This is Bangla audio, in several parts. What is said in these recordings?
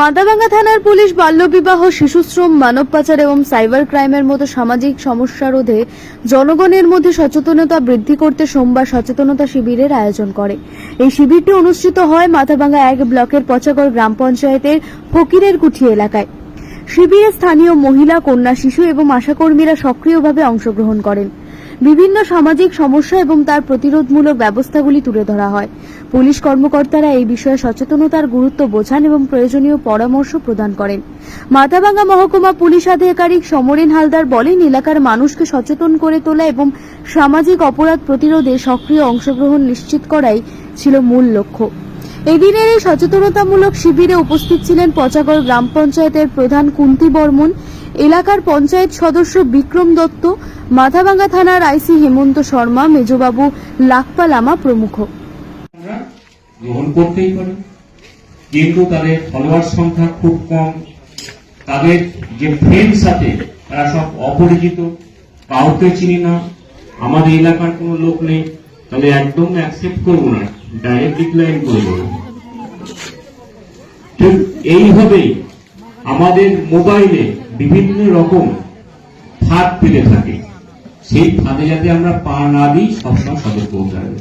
মাদাভাঙ্গা থানার পুলিশ বাল্যবিবাহ, শিশুশ্রম মানব পাচার এবং সাইবার ক্রাইমের মতো সামাজিক সমস্যা রোধে জনগণের মধ্যে সচেতনতা বৃদ্ধি করতে সোমবার সচেতনতা শিবিরের আয়োজন করে। এই শিবিরটি অনুষ্ঠিত হয় মাথাভাঙ্গা এক ব্লকের পচাগড় গ্রাম পঞ্চায়েতের ফকিরের কুঠি এলাকায়। শিবিরে স্থানীয় মহিলা, কন্যা, শিশু এবং আশাকর্মীরা সক্রিয়ভাবে অংশগ্রহণ করেন। বিভিন্ন সামাজিক সমস্যা এবং তার প্রতিরোধমূলক ব্যবস্থাগুলি তুলে ধরা হয়। পুলিশ কর্মকর্তারা এই বিষয়ে সচেতনতার গুরুত্ব বোঝান এবং প্রয়োজনীয় পরামর্শ প্রদান করেন। মাথাভাঙ্গা মহকুমা পুলিশ আধিকারিক সমরেন হালদার বলেন, এলাকার মানুষকে সচেতন করে তোলা এবং সামাজিক অপরাধ প্রতিরোধে সক্রিয় অংশগ্রহণ নিশ্চিত করাই ছিল মূল লক্ষ্য। এদিনের এই সচেতনতামূলক শিবিরে উপস্থিত ছিলেন পচাগড় গ্রাম পঞ্চায়েতের প্রধান কুন্তি বর্মন এলাকার পঞ্চায়েত সদস্য বিক্রম দত্ত, মাথাভাঙ্গা থানার আইসি হেমন্ত শর্মা, মেজবাবু লাকপা লামা প্রমুখ। গ্রহণ করতেই পারি, কিন্তু তাদের ফলোয়ার সংখ্যা খুব কম। তাদের যে ফ্রেন্ডস আছে, তারা সব অপরিচিত, কাউকে চিনি না। আমাদের এলাকার কোনো লোক নেই, তাহলে একদম অ্যাকসেপ্ট করব না ডাইরেক্ট ডিক্লাইন করে দেবো। ঠিক এইভাবেই আমাদের মোবাইলে বিভিন্ন রকম ফাঁদ পেতে থাকে। সেই ফাঁদে যাতে আমরা পা না দিই, সবসময় সতর্ক হতে হবে।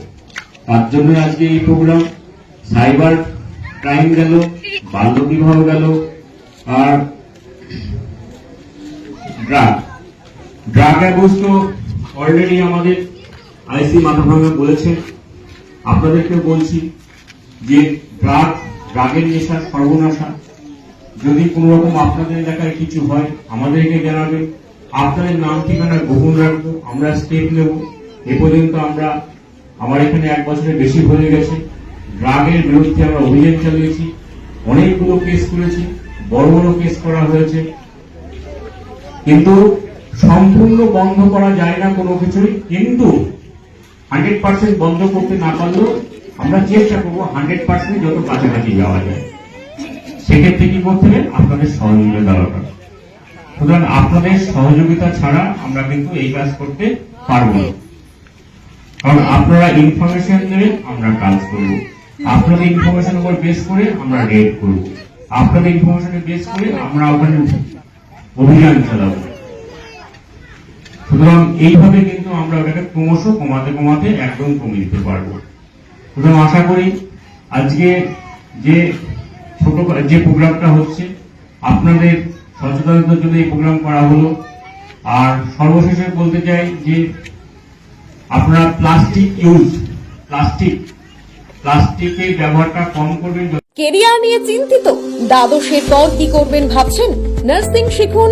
তার জন্য আজকে এই প্রোগ্রাম সাইবার ক্রাইম গেল বাল্য বিবাহ গেল, আর ড্রাগ। ড্রাগ অ্যাবুজ তো অলরেডি আমাদের আইসি মাথাভাঙ্গা বলেছে। আপনাদেরকে বলছি যে ড্রাগ, ড্রাগের নেশা সর্বনাশা। যদি কোনো রকম আপনাদের এলাকায় কিছু হয়, আমাদেরকে জানাবেন। আপনাদের নাম ঠিকানা গোপন রাখব, আমরা স্টেপ নেব। এ পর্যন্ত আমরা, আমার এখানে এক বছরের বেশি হয়ে গেছে। ড্রাগের বিরুদ্ধে আমরা অভিযান চালিয়েছি। অনেকগুলো কেস করেছি, বড় বড় কেস করা হয়েছে। কিন্তু সম্পূর্ণ বন্ধ করা যায় না কোনো কিছুই। কিন্তু হান্ড্রেড পার্সেন্ট বন্ধ করতে না পারলেও আমরা চেষ্টা করব হান্ড্রেড পার্সেন্ট যত কাছাকাছি যাওয়া যায়। সেক্ষেত্রে কি করতে হবে আপনাদের সহযোগিতা দরকার। সুতরাং আপনাদের সহযোগিতা ছাড়া আমরা কিন্তু এই কাজ করতে পারব না। কারণ আপনারা ইনফরমেশন দেবেন, আমরা কাজ করব। আপনাদের ইনফরমেশন উপর বেস করে আমরা রেড করব। আপনাদের ইনফরমেশনে বেস করে আমরা ওখানে অভিযান চালাবো। সুতরাং এইভাবে কিন্তু আমরা ওটাকে ক্রমশ কমাতে কমাতে একদম কমিয়ে দিতে পারব। সুতরাং আশা করি আজকে যে ছোট যে প্রোগ্রামটা হচ্ছে, আপনাদের সচেতনতার জন্য এই প্রোগ্রাম করা হলো। আর সর্বশেষে বলতে চাই যে আপনারা প্লাস্টিক ইউজ, প্লাস্টিক, প্লাস্টিকের ব্যবহারটা কম করবেন। কেরিয়ার নিয়ে চিন্তিত? দ্বাদশের পর কি করবেন ভাবছেন? নার্সিং শিখুন